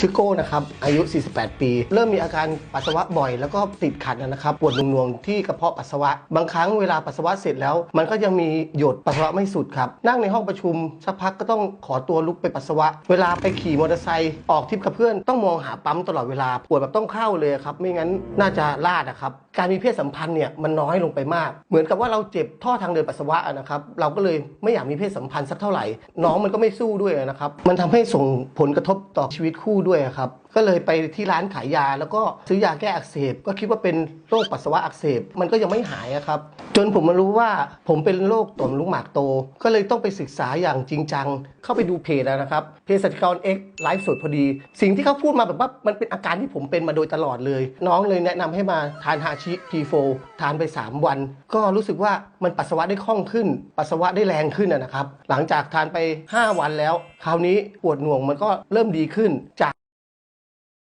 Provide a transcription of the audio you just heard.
ชื่อโก้นะครับอายุ 48 ปี เริ่มมีอาการปัสสาวะบ่อย แล้วก็ติดขัดนะครับปวดหน่วงๆที่กระเพาะปัสสาวะ บางครั้งเวลาปัสสาวะเสร็จแล้ว มันก็ยังมีหยดปัสสาวะไม่สุดครับนั่งในห้องประชุมสักพักก็ต้องขอตัวลุกไปปัสสาวะ เวลาไปขี่มอเตอร์ไซค์ออกทริปกับเพื่อนต้องมองหาปั๊มตลอดเวลาปวดแบบต้องเข้าเลยครับไม่งั้นน่าจะลาดอะครับการมีเพศสัมพันธ์เนี่ยมันน้อยลงไปมาก เหมือนกับว่าเราเจ็บท่อทางเดินปัสสาวะนะครับเราก็เลยไม่อยากมีเพศสัมพันธ์สักเท่าไหร่ น้องมันก็ไม่สู้ด้วยนะครับมันทำให้ส่งผลกระทบต่อชีวิตคู่ด้วยครับ ก็เลยไปที่ร้านขายยา แล้วก็ซื้อยาแก้อักเสบ ก็คิดว่าเป็นโรคปัสสาวะอักเสบ มันก็ยังไม่หายครับ จนผมมารู้ว่าผมเป็นโรคต่อมลูกหมากโต ก็เลยต้องไปศึกษาอย่างจริงจัง เข้าไปดูเพจนะครับเพจสัจกร X ไลฟ์สดพอดี สิ่งที่เขาพูดมาแบบว่ามันเป็นอาการที่ผมเป็นมาโดยตลอดเลย น้องเลยแนะนำให้มาทานฮาชิ T4 ทานไป 3 วัน ก็รู้สึกว่ามันปัสสาวะได้คล่องขึ้น ปัสสาวะได้แรงขึ้นนะครับ หลังจากทานไป 5 วันแล้ว คราวนี้ปวดหน่วงมันก็เริ่มดีขึ้นจาก